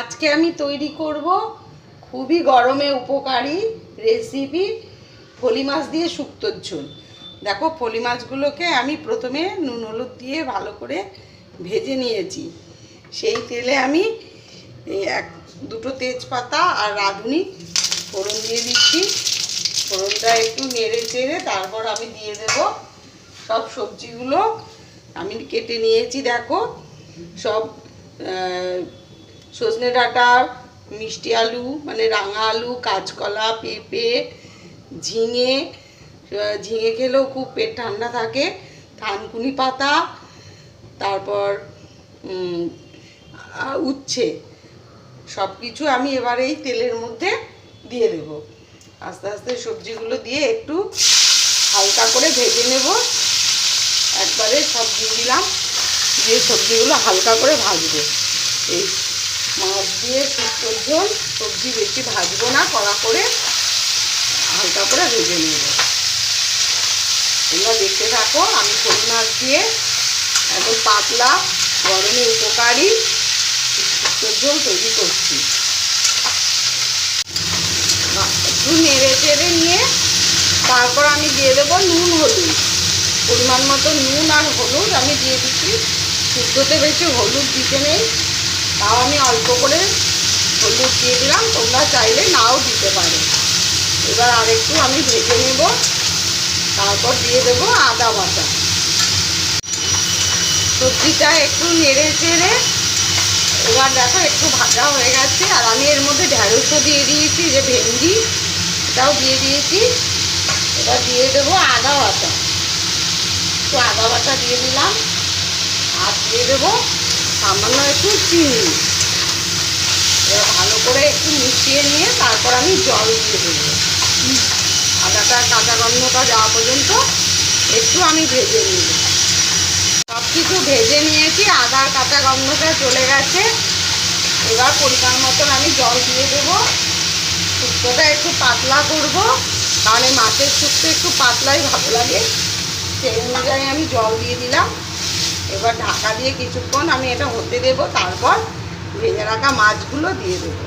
আজকে আমি তৈরি করব খুবই গরমে উপকারী রেসিপি ফলি মাছ দিয়ে শুক্তোর ঝোল। দেখো ফলি মাছগুলোকে আমি প্রথমে নুন হলুদ দিয়ে ভালো করে ভেজে নিয়েছি। সেই তেলে আমি এক, দুটো তেজপাতা আর রাঁধুনি ফোড়ন দিয়ে দিচ্ছি। ফোড়নটা একটু নেড়ে চেড়ে তারপর আমি দিয়ে দেব সব সবজিগুলো। আমি কেটে নিয়েছি, দেখো। সব সজনে ডাঁটা, মিষ্টি আলু মানে রাঙা আলু, কাঁচকলা, পেঁপে, ঝিঙে ঝিঙে খেলেও খুব পেট ঠান্ডা থাকে, থানকুনি পাতা, তারপর উচ্ছে সব কিছু আমি এবার এই তেলের মধ্যে দিয়ে দেব। আস্তে আস্তে সবজিগুলো দিয়ে একটু হালকা করে ভেজে নেব। একবারে সব দিয়ে দিলাম, দিয়ে সবজিগুলো হালকা করে ভাজবো। এই মাছ দিয়ে শুক্তোর ঝোল, সবজি বেশি ভাজবো না, কড়া করে। হালকা করে ভেজে নেব। তোমরা দেখতে থাকো, আমি কই মাছ দিয়ে একদম পাতলা, গরমে উপকারী শুক্তোর ঝোল তৈরি করছি। একটু নেড়ে চেড়ে নিয়ে তারপর আমি দিয়ে দেবো নুন হলুদ। পরিমাণ মতো নুন আর হলুদ আমি দিয়ে দিচ্ছি। শুক্তোতে বেশি হলুদ দিতে নেই। তাও আমি অল্প করে হলুদ দিয়ে দিলাম, তোমরা চাইলে নাও দিতে পারো। এবার আরেকটু আমি ভেজে নেব, তারপর দিয়ে দেবো আদা বাটা। সবজিটা একটু নেড়ে চেড়ে, এবার দেখো একটু ভাজা হয়ে গেছে, আর আমি এর মধ্যে ঢ্যাঁড়সও দিয়ে দিয়েছি, যে ভেন্ডি এটাও দিয়ে দিয়েছি। এবার দিয়ে দেবো আদা বাটা। একটু আদা বাটা দিয়ে দিলাম, আর দিয়ে দেবো সামান্য একটু চিনি। এবার ভালো করে একটু মিশিয়ে নিয়ে তারপর আমি জল দিয়ে দেবো। আদাটা, কাঁচা গন্ধটা যাওয়া পর্যন্ত একটু আমি ভেজে নিব। সব কিছু ভেজে নিয়েছি, আদার, কাঁচা গন্ধটা চলে গেছে। এবার পরিমাণ মতন আমি জল দিয়ে দেবো। শুক্তোটা একটু পাতলা করব এই মাছের শুক্তো একটু পাতলাই ভালো লাগে। সেই অনুযায়ী আমি জল দিয়ে দিলাম। এবার ঢাকা দিয়ে কিছুক্ষণ আমি এটা হতে দেবো, তারপর ভেজে রাখা মাছগুলো দিয়ে দেবো।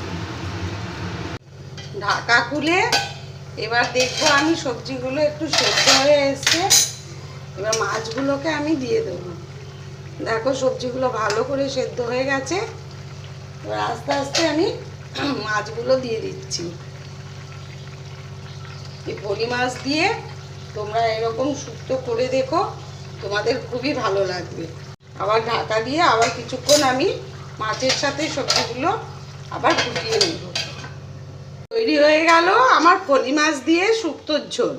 ঢাকা খুলে এবার দেখব আমি সবজিগুলো একটু সেদ্ধ হয়ে এসছে। এবার মাছগুলোকে আমি দিয়ে দেবো। দেখো সবজিগুলো ভালো করে সেদ্ধ হয়ে গেছে। এবার আস্তে আস্তে আমি মাছগুলো দিয়ে দিচ্ছি। এই ভলি মাছ দিয়ে তোমরা এরকম শুক্তো করে দেখো। তোমাদের খুবই ভালো লাগবে। আবার ঢাকা দিয়ে আবার কিছুক্ষণ আমি মাছের সাথে সবজিগুলো আবার ফুটিয়ে নেব। তৈরি হয়ে গেল আমার ফলি মাছ দিয়ে শুক্তোর ঝোল।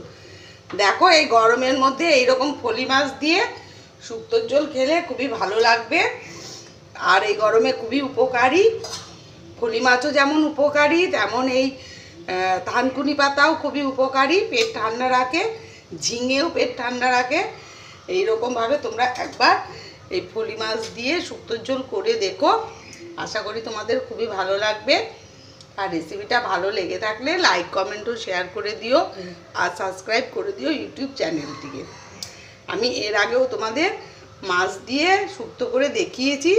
দেখো এই গরমের মধ্যে এইরকম ফলি মাছ দিয়ে শুক্তোর ঝোল খেলে খুবই ভালো লাগবে। আর এই গরমে খুবই উপকারী। ফলি মাছও যেমন উপকারী তেমন এই আহ, থানকুনি পাতাও খুবই উপকারী। পেট ঠান্ডা রাখে ঝিঙেও পেট ঠান্ডা রাখে। এইরকমভাবে তোমরা একবার এই ফলি মাছ দিয়ে শুক্তোর ঝোল করে দেখো। আশা করি তোমাদের খুবই ভালো লাগবে। আর রেসিপিটা ভালো লেগে থাকলে লাইক কমেন্ট ও শেয়ার করে দিও আর সাবস্ক্রাইব করে দিও ইউটিউব চ্যানেলটিকে আমি এর আগেও তোমাদের মাছ দিয়ে শুক্তো করে দেখিয়েছি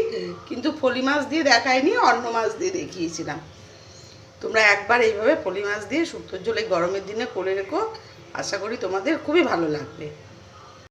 কিন্তু ফলি মাছ দিয়ে দেখায়নি অন্য মাছ দিয়ে দেখিয়েছিলাম। তোমরা একবার এইভাবে ফলি মাছ দিয়ে শুক্তোর ঝোলে গরমের দিনে করে রেখো। আশা করি তোমাদের খুবই ভালো লাগবে।